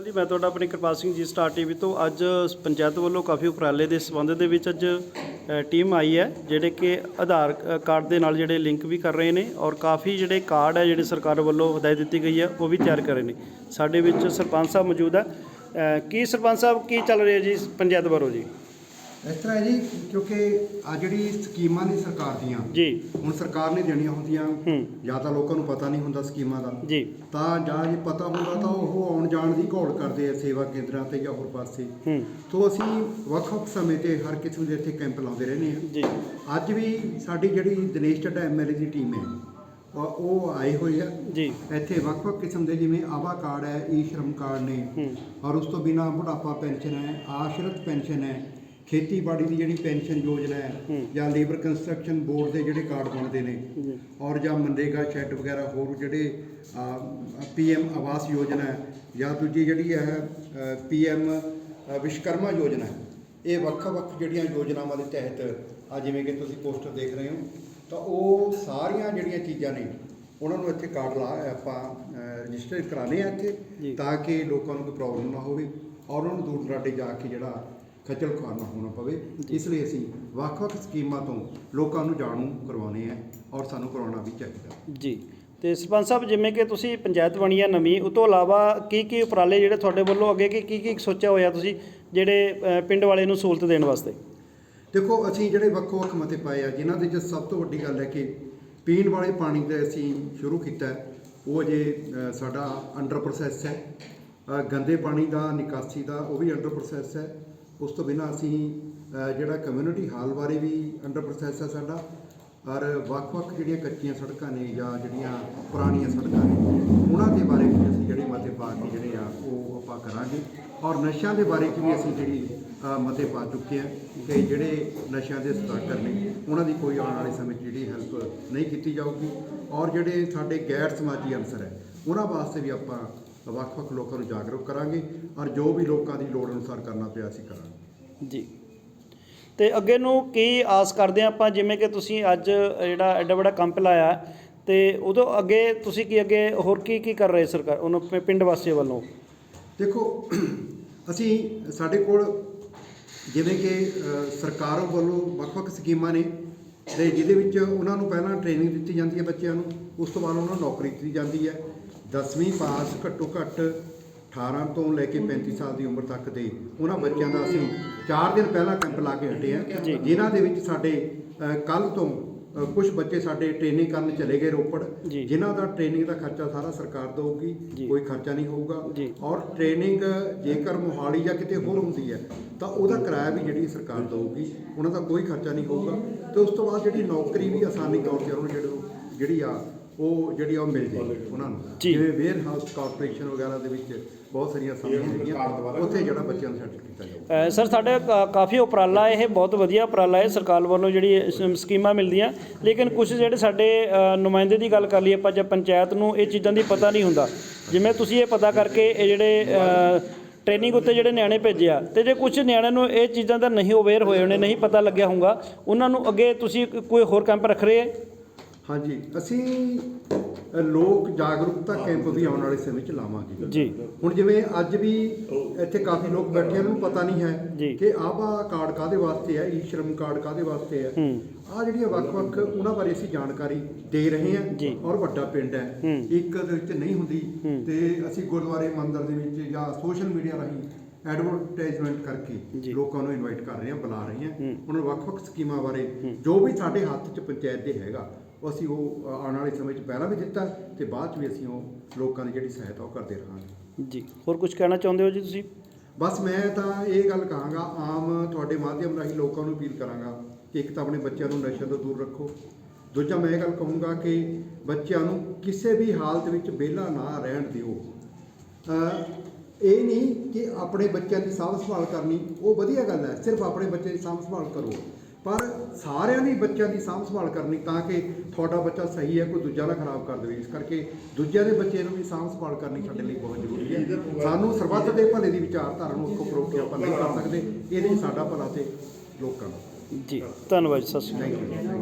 ਹਾਂਜੀ ਮੈਂ ਤੁਹਾਡਾ ਆਪਣੇ ਕਿਰਪਾਲ ਸਿੰਘ ਜੀ ਸਟਾਰ ਟੀਵੀ ਤੋਂ। ਅੱਜ ਪੰਚਾਇਤ ਵੱਲੋਂ ਕਾਫੀ ਉਪਰਾਲੇ ਦੇ ਸੰਬੰਧ ਦੇ ਵਿੱਚ ਅੱਜ ਟੀਮ ਆਈ ਹੈ, ਜਿਹੜੇ ਕਿ ਆਧਾਰ ਕਾਰਡ ਦੇ ਨਾਲ ਜਿਹੜੇ ਲਿੰਕ ਵੀ ਕਰ ਰਹੇ ਨੇ ਔਰ ਕਾਫੀ ਜਿਹੜੇ ਕਾਰਡ ਹੈ, ਜਿਹੜੇ ਸਰਕਾਰ ਵੱਲੋਂ ਹਦਾਇਤ ਦਿੱਤੀ ਗਈ ਹੈ, ਉਹ ਵੀ ਤਿਆਰ ਕਰ ਰਹੇ ਨੇ। ਸਾਡੇ ਵਿੱਚ ਸਰਪੰਚ ਸਾਹਿਬ ਮੌਜੂਦ ਹੈ। ਕੀ ਸਰਪੰਚ ਸਾਹਿਬ, ਕੀ ਚੱਲ ਰਿਹਾ ਜੀ, ਪੰਚਾਇਤ ਵੱਲੋਂ ਜੀ? ਇਸ ਤਰ੍ਹਾਂ ਹੈ ਜੀ ਕਿਉਂਕਿ ਆ ਜਿਹੜੀ ਸਕੀਮਾਂ ਨੇ ਸਰਕਾਰ ਦੀਆਂ ਜੀ। ਹੁਣ ਸਰਕਾਰ ਨੇ ਦੇਣੀਆਂ ਹੁੰਦੀਆਂ ਹੂੰ। ਜਾਂ ਤਾਂ ਲੋਕਾਂ ਨੂੰ ਪਤਾ ਨਹੀਂ ਹੁੰਦਾ ਸਕੀਮਾਂ ਦਾ। ਜੀ। ਤਾਂ ਜਾਂ ਜੇ ਪਤਾ ਹੁੰਦਾ ਤਾਂ ਉਹ ਆਉਣ ਜਾਣ ਦੀ ਘੋਲ ਕਰਦੇ ਆ ਸੇਵਾ ਕੇਂਦਰਾਂ ਤੇ ਜਾਂ ਹੋਰ ਪਾਸੇ। ਹੂੰ। ਤੋਂ ਅਸੀਂ ਵੱਖ-ਵੱਖ ਸਮੇਂ ਤੇ ਹਰ ਕਿਸਮ ਦੇ ਇੱਥੇ ਕੈਂਪ ਲਾਉਂਦੇ ਰਹਿੰਦੇ ਜੀ। ਹਾਂ ਅੱਜ ਵੀ ਸਾਡੀ ਜਿਹੜੀ ਦਿਨੇਸ਼ ਚੱਡਾ ਐਮਐਲਏ ਦੀ ਟੀਮ ਹੈ ਉਹ- ਉਹ ਆਏ ਹੋਏ ਆ। ਜੀ। ਇੱਥੇ ਵੱਖ-ਵੱਖ ਕਿਸਮ ਦੇ ਜਿਵੇਂ ਆਵਾ ਕਾਰਡ ਹੈ ਈ ਸ਼ਰਮ ਕਾਰਡ ਨੇ। ਹੂੰ। ਔਰ ਉਸ ਤੋਂ ਬਿਨਾ ਬੁਢਾਪਾ ਪੈਨਸ਼ਨ ਹੈ ਆਸ਼ਰਤ ਪੈਨਸ਼ਨ ਹੈ। ਖੇਤੀਬਾੜੀ ਦੀ ਜਿਹੜੀ ਪੈਨਸ਼ਨ ਯੋਜਨਾ ਹੈ। ਜਾਂ ਲੇਬਰ ਕੰਸਟਰਕਸ਼ਨ ਬੋਰਡ ਦੇ ਜਿਹੜੇ ਕਾਰਡ ਬਣਦੇ ਨੇ ਔਰ ਜਾਂ ਮਨਰੇਗਾ ਸ਼ੈੱਡ ਵਗੈਰਾ ਹੋਰ ਜਿਹੜੇ ਪੀਐਮ ਆਵਾਸ ਯੋਜਨਾ ਹੈ ਜਾਂ ਦੂਜੀ ਜਿਹੜੀ ਹੈ ਪੀਐਮ ਵਿਸ਼ਕਰਮਾ ਯੋਜਨਾ ਇਹ ਵੱਖ-ਵੱਖ ਜਿਹੜੀਆਂ ਯੋਜਨਾਵਾਂ ਦੇ ਤਹਿਤ ਆ ਜਿਵੇਂ ਕਿ ਤੁਸੀਂ ਪੋਸਟਰ ਦੇਖ ਰਹੇ ਹੋ ਤਾਂ ਉਹ ਸਾਰੀਆਂ ਜਿਹੜੀਆਂ ਚੀਜ਼ਾਂ ਨੇ ਉਹਨਾਂ ਨੂੰ ਇੱਥੇ ਕਾਰਡ ਲਾ ਆਪਾਂ ਰਜਿਸਟਰ ਕਰਾਣੇ ਆ। ਇੱਥੇ ਤਾਂ ਕਿ ਲੋਕਾਂ ਨੂੰ ਕੋਈ ਪ੍ਰੋਬਲਮ ਨਾ ਹੋਵੇ ਔਰ ਉਹਨਾਂ ਨੂੰ ਦੂਰ ਦਰਾਡੇ ਜਾ ਕੇ ਜਿਹੜਾ ਖੱਜਲ ਖੁਆਰ ਨਾ ਹੋਣਾ ਪਵੇ। ਇਸ ਲਈ ਅਸੀਂ ਵੱਖ-ਵੱਖ ਸਕੀਮਾਂ ਤੋਂ ਲੋਕਾਂ ਨੂੰ ਜਾਣੂ ਕਰਵਾਉਣੇ ਆ ਔਰ ਸਾਨੂੰ ਕਰਵਾਉਣਾ ਵੀ ਚਾਹੀਦਾ। ਜੀ। ਤੇ ਸਰਪੰਚ ਸਾਹਿਬ ਜਿਵੇਂ ਕਿ ਤੁਸੀਂ ਪੰਚਾਇਤ ਬਣੀ ਹੈ ਨਵੀਂ ਉਹ ਤੋਂ ਇਲਾਵਾ ਕੀ ਕੀ ਉਪਰਾਲੇ ਜਿਹੜੇ ਤੁਹਾਡੇ ਵੱਲੋਂ ਅੱਗੇ ਕੀ ਕੀ ਸੋਚਿਆ ਹੋਇਆ ਤੁਸੀਂ ਜਿਹੜੇ ਪਿੰਡ ਵਾਲੇ ਨੂੰ ਸਹੂਲਤ ਦੇਣ ਵਾਸਤੇ? ਦੇਖੋ ਅਸੀਂ ਜਿਹੜੇ ਵੱਖੋ ਵੱਖ ਮਤੇ ਪਾਏ ਆ ਜਿਨ੍ਹਾਂ ਦੇ ਵਿੱਚ ਸਭ ਤੋਂ ਵੱਡੀ ਗੱਲ ਹੈ ਕਿ ਪੀਣ ਵਾਲੇ ਪਾਣੀ ਦਾ ਅਸੀਂ ਸ਼ੁਰੂ ਕੀਤਾ। ਉਹ ਅਜੇ ਸਾਡਾ ਅੰਡਰ ਪ੍ਰੋਸੈਸ ਹੈ। ਗੰਦੇ ਪਾਣੀ ਦਾ ਨਿਕਾਸੀ ਦਾ ਉਹ ਵੀ ਅੰਡਰ ਪ੍ਰੋਸੈਸ ਹੈ। ਉਸ ਤੋਂ ਬਿਨਾਂ ਅਸੀਂ ਜਿਹੜਾ ਕਮਿਊਨਿਟੀ ਹਾਲ ਬਾਰੇ ਵੀ ਅੰਡਰ ਪ੍ਰੋਸੈਸ ਹੈ ਸਾਡਾ, ਔਰ ਵੱਖ-ਵੱਖ ਜਿਹੜੀਆਂ ਕੱਚੀਆਂ ਸੜਕਾਂ ਨੇ ਜਾਂ ਜਿਹੜੀਆਂ ਪੁਰਾਣੀਆਂ ਸੜਕਾਂ ਨੇ, ਉਹਨਾਂ ਦੇ ਬਾਰੇ ਵੀ ਅਸੀਂ ਜਿਹੜੇ ਮਤੇ ਪਾ ਕੇ ਜਿਹੜੇ ਆ, ਉਹ ਆਪਾਂ ਕਰਾਂਗੇ। ਔਰ ਨਸ਼ਿਆਂ ਦੇ ਬਾਰੇ 'ਚ ਵੀ ਅਸੀਂ ਜਿਹੜੀ ਮਤੇ ਪਾ ਚੁੱਕੇ ਆ ਕਿ ਜਿਹੜੇ ਨਸ਼ਿਆਂ ਦੇ ਸਟਾਕਰ ਨੇ, ਉਹਨਾਂ ਦੀ ਕੋਈ ਆਉਣ ਵਾਲੇ ਸਮੇਂ 'ਚ ਜਿਹੜੀ ਹੈਲਪ ਨਹੀਂ ਕੀਤੀ ਜਾਊਗੀ। ਔਰ ਜਿਹੜੇ ਸਾਡੇ ਗੈਰ ਸਮਾਜੀ ਅਨਸਰ ਹੈ, ਉਹਨਾਂ ਵਾਸਤੇ ਵੀ ਆਪਾਂ ਵੱਖ-ਵੱਖ ਲੋਕਾਂ ਨੂੰ ਜਾਗਰੂਕ ਕਰਾਂਗੇ ਔਰ ਜੋ ਵੀ ਲੋਕਾਂ ਦੀ ਲੋੜ ਅਨੁਸਾਰ ਕਰਨਾ ਪਿਆ ਅਸੀਂ ਕਰਾਂਗੇ। ਜੀ। ਤੇ ਅੱਗੇ ਨੂੰ ਕੀ ਆਸ ਕਰਦੇ ਹਾਂ ਆਪਾਂ? ਜਿਵੇਂ ਕਿ ਤੁਸੀਂ ਅੱਜ ਜਿਹੜਾ ਐਡਾ ਵੱਡਾ ਕੰਪ ਲਾਇਆ ਤੇ ਉਦੋਂ ਅੱਗੇ ਤੁਸੀਂ ਕੀ ਅੱਗੇ ਹੋਰ ਕੀ ਕੀ ਕਰ ਰਹੇ ਸਰਕਾਰ ਉਹਨਾਂ ਪਿੰਡ ਵਾਸੀਆਂ ਵੱਲੋਂ? ਦੇਖੋ ਅਸੀਂ ਸਾਡੇ ਕੋਲ ਜਿਵੇਂ ਕਿ ਸਰਕਾਰ ਵੱਲੋਂ ਵੱਖ-ਵੱਖ ਸਕੀਮਾਂ ਨੇ ਤੇ ਜਿਹਦੇ ਵਿੱਚ ਉਹਨਾਂ ਨੂੰ ਪਹਿਲਾਂ ਟ੍ਰੇਨਿੰਗ ਦਿੱਤੀ ਜਾਂਦੀ ਹੈ ਬੱਚਿਆਂ ਨੂੰ ਉਸ ਤੋਂ ਬਾਅਦ ਉਹਨਾਂ ਨੂੰ ਨੌਕਰੀ ਦਿੱਤੀ ਜਾਂਦੀ ਹੈ। 10ਵੀਂ ਪਾਸ ਘੱਟੋ ਘੱਟ 18 ਤੋਂ ਲੈ ਕੇ 35 ਸਾਲ ਦੀ ਉਮਰ ਤੱਕ ਦੇ ਉਹਨਾਂ ਬੱਚਿਆਂ ਦਾ ਅਸੀਂ 4 ਦਿਨ ਪਹਿਲਾਂ ਕੈਂਪ ਲਾ ਕੇ ਹਟੇ ਆ। ਜਿਨ੍ਹਾਂ ਦੇ ਵਿੱਚ ਸਾਡੇ ਕੱਲ ਤੋਂ ਕੁਝ ਬੱਚੇ ਸਾਡੇ ਟ੍ਰੇਨਿੰਗ ਕਰਨ ਚਲੇ ਗਏ ਰੋਪੜ। ਜਿਨ੍ਹਾਂ ਦਾ ਟ੍ਰੇਨਿੰਗ ਦਾ ਖਰਚਾ ਸਾਰਾ ਸਰਕਾਰ ਦਊਗੀ। ਕੋਈ ਖਰਚਾ ਨਹੀਂ ਹੋਊਗਾ। ਔਰ ਟ੍ਰੇਨਿੰਗ ਜੇਕਰ ਮੋਹਾਲੀ ਜਾਂ ਕਿਤੇ ਹੋਰ ਹੁੰਦੀ ਹੈ ਤਾਂ ਉਹਦਾ ਕਿਰਾਇਆ ਵੀ ਜਿਹੜੀ ਸਰਕਾਰ ਦਊਗੀ ਉਹਨਾਂ ਦਾ ਕੋਈ ਖਰਚਾ ਨਹੀਂ ਹੋਊਗਾ ਤੇ ਉਸ ਤੋਂ ਬਾਅਦ ਜਿਹੜੀ ਨੌਕਰੀ ਵੀ ਆਸਾਨੀ ਤੌਰ ਤੇ ਉਹਨਾਂ ਨੂੰ ਜਿਹੜੀ ਜਿਹੜੀ ਆ ਉਹ ਜਿਹੜੀ ਆ ਉਹ ਮਿਲ ਜਾਏਗੀ ਉਹਨਾਂ ਨੂੰ। ਜਿਵੇਂ ਵੇਅਰ ਹਾਊਸ ਕਾਰਪੋਰੇਸ਼ਨ ਵਗੈਰਾ ਦੇ ਵਿੱਚ ਬਹੁਤ ਸਾਰੀਆਂ ਸਾਮੀਆਂ ਹੈਗੀਆਂ ਉੱਥੇ ਜਿਹੜਾ ਬੱਚਿਆਂ ਨੂੰ ਸੈਟਲ ਕੀਤਾ ਜਾਊਗਾ। ਸਰ ਸਾਡੇ ਕਾਫੀ ਉਪਰਾਲਾ ਇਹ ਬਹੁਤ ਵਧੀਆ ਉਪਰਾਲਾ ਹੈ ਸਰਕਾਰ ਵੱਲੋਂ ਜਿਹੜੀ ਸਕੀਮਾਂ ਮਿਲਦੀਆਂ। ਲੇਕਿਨ ਕੁਝ ਜਿਹੜੇ ਸਾਡੇ ਨੁਮਾਇੰਦੇ ਦੀ ਗੱਲ ਕਰ ਲਈਏ ਆਪਾਂ ਜੇ ਪੰਚਾਇਤ ਨੂੰ ਇਹ ਚੀਜ਼ਾਂ ਦੀ ਪਤਾ ਨਹੀਂ ਹੁੰਦਾ। ਜਿਵੇਂ ਤੁਸੀਂ ਇਹ ਪਤਾ ਕਰਕੇ ਇਹ ਜਿਹੜੇ ਟ੍ਰੇਨਿੰਗ ਉੱਤੇ ਜਿਹੜੇ ਨਿਆਣੇ ਭੇਜਿਆ ਤੇ ਜੇ ਕੁਝ ਨਿਆਣਿਆਂ ਨੂੰ ਇਹ ਚੀਜ਼ਾਂ ਦਾ ਨਹੀਂ ਅਵੇਅਰ ਹੋਏ ਹੋਣੇ ਨਹੀਂ ਪਤਾ ਲੱਗਿਆ ਹੋਊਗਾ ਉਹਨਾਂ ਨੂੰ ਅੱਗੇ ਤੁਸੀਂ ਕੋਈ ਹੋਰ ਕੈਂਪ ਰੱਖ ਰਹੇ ਹੈ? ਹਾਂਜੀ ਅਸੀਂ ਲੋਕ ਜਾਗਰੂਕਤਾ ਕੈਂਪ ਵੀ ਆਉਣ ਵਾਲੇ ਸਮੇਂ 'ਚ ਲਾਵਾਂਗੇ ਜੀ ਹੁਣ ਜਿਵੇਂ ਅੱਜ ਵੀ ਇੱਥੇ ਕਾਫੀ ਲੋਕ ਬੈਠੇ ਹਨ ਨੂੰ ਪਤਾ ਨਹੀਂ ਹੈ। ਕਿ ਆਭਾ ਕਾਰਡ ਕਾਦੇ ਵਾਸਤੇ ਹੈ ਈ ਸ਼ਰਮ ਕਾਰਡ ਕਾਦੇ ਵਾਸਤੇ ਹੈ ਆ ਜਿਹੜੀਆਂ ਵੱਖ-ਵੱਖ ਉਹਨਾਂ ਬਾਰੇ ਅਸੀਂ ਜਾਣਕਾਰੀ ਦੇ ਰਹੇ। ਹਾਂ ਔਰ ਵੱਡਾ ਪਿੰਡ ਹੈ। ਇੱਕ ਦੇ ਵਿੱਚ ਨਹੀਂ ਹੁੰਦੀ। ਤੇ ਅਸੀਂ ਗੁਰਦੁਆਰੇ ਮੰਦਿਰ ਦੇ ਵਿੱਚ ਜਾਂ ਸੋਸ਼ਲ ਮੀਡੀਆ ਰਾਹੀਂ ਐਡਵਰਟਾਈਜ਼ਮੈਂਟ ਕਰਕੇ। ਲੋਕਾਂ ਨੂੰ ਇਨਵਾਈਟ ਕਰ ਰਹੇ ਹਾਂ ਬੁਲਾ ਰਹੇ ਹਾਂ। ਉਹਨਾਂ ਵੱਖ-ਵੱਖ ਸਕੀਮਾਂ ਬਾਰੇ। ਜੋ ਵੀ ਸਾਡੇ ਹੱਥ 'ਚ ਪੰਚਾਇਤ ਦੇ ਹੈਗਾ ਅਸੀਂ ਉਹ ਆਉਣ ਵਾਲੇ ਸਮੇਂ 'ਚ ਪਹਿਲਾਂ ਵੀ ਦਿੱਤਾ ਤੇ ਬਾਅਦ 'ਚ ਵੀ ਅਸੀਂ ਉਹ ਲੋਕਾਂ ਦੀ ਜਿਹੜੀ ਸਹਾਇਤਾ ਉਹ ਕਰਦੇ ਰਹਾਂਗੇ। ਜੀ। ਹੋਰ ਕੁਝ ਕਹਿਣਾ ਚਾਹੁੰਦੇ ਹੋ ਜੀ ਤੁਸੀਂ? ਬਸ ਮੈਂ ਤਾਂ ਇਹ ਗੱਲ ਕਹਾਂਗਾ ਆਮ ਤੁਹਾਡੇ ਮਾਧਿਅਮ ਰਾਹੀਂ ਲੋਕਾਂ ਨੂੰ ਅਪੀਲ ਕਰਾਂਗਾ ਕਿ ਇੱਕ ਤਾਂ ਆਪਣੇ ਬੱਚਿਆਂ ਨੂੰ ਨਸ਼ੇ ਤੋਂ ਦੂਰ ਰੱਖੋ। ਦੂਜਾ ਮੈਂ ਇਹ ਗੱਲ ਕਹੂੰਗਾ ਕਿ ਬੱਚਿਆਂ ਨੂੰ ਕਿਸੇ ਵੀ ਹਾਲਤ ਵਿੱਚ ਵਿਹਲਾ ਨਾ ਰਹਿਣ ਦਿਓ। ਇਹ ਨਹੀਂ ਕਿ ਆਪਣੇ ਬੱਚਿਆਂ ਦੀ ਸਾਂਭ ਸੰਭਾਲ ਕਰਨੀ ਉਹ ਵਧੀਆ ਗੱਲ ਹੈ ਸਿਰਫ ਆਪਣੇ ਬੱਚੇ ਦੀ ਸਾਂਭ ਸੰਭਾਲ ਕਰੋ। ਪਰ ਸਾਰਿਆਂ ਦੀ ਬੱਚਿਆਂ ਦੀ ਸਾਂਭ ਸੰਭਾਲ ਕਰਨੀ ਤਾਂ ਕਿ ਤੁਹਾਡਾ ਬੱਚਾ ਸਹੀ ਹੈ ਕੋਈ ਦੂਜਾ ਨਾ ਖਰਾਬ ਕਰ ਦੇਵੇ। ਇਸ ਕਰਕੇ ਦੂਜਿਆਂ ਦੇ ਬੱਚੇ ਨੂੰ ਵੀ ਸਾਂਭ ਸੰਭਾਲ ਕਰਨੀ ਸਾਡੇ ਲਈ ਬਹੁਤ ਜ਼ਰੂਰੀ ਹੈ। ਸਾਨੂੰ ਸਰਬੱਤ ਦੇ ਭਲੇ ਦੀ ਵਿਚਾਰਧਾਰਾ ਨੂੰ ਅੱਖੋਂ ਪਰੋਕ ਕੇ ਆਪਾਂ ਨਹੀਂ ਕਰ ਸਕਦੇ। ਇਹਦੇ 'ਚ ਸਾਡਾ ਭਲਾ ਤੇ ਲੋਕਾਂ ਦਾ। ਜੀ ਧੰਨਵਾਦ ਸਤਿ ਸ਼੍ਰੀ ਅਕਾਲ।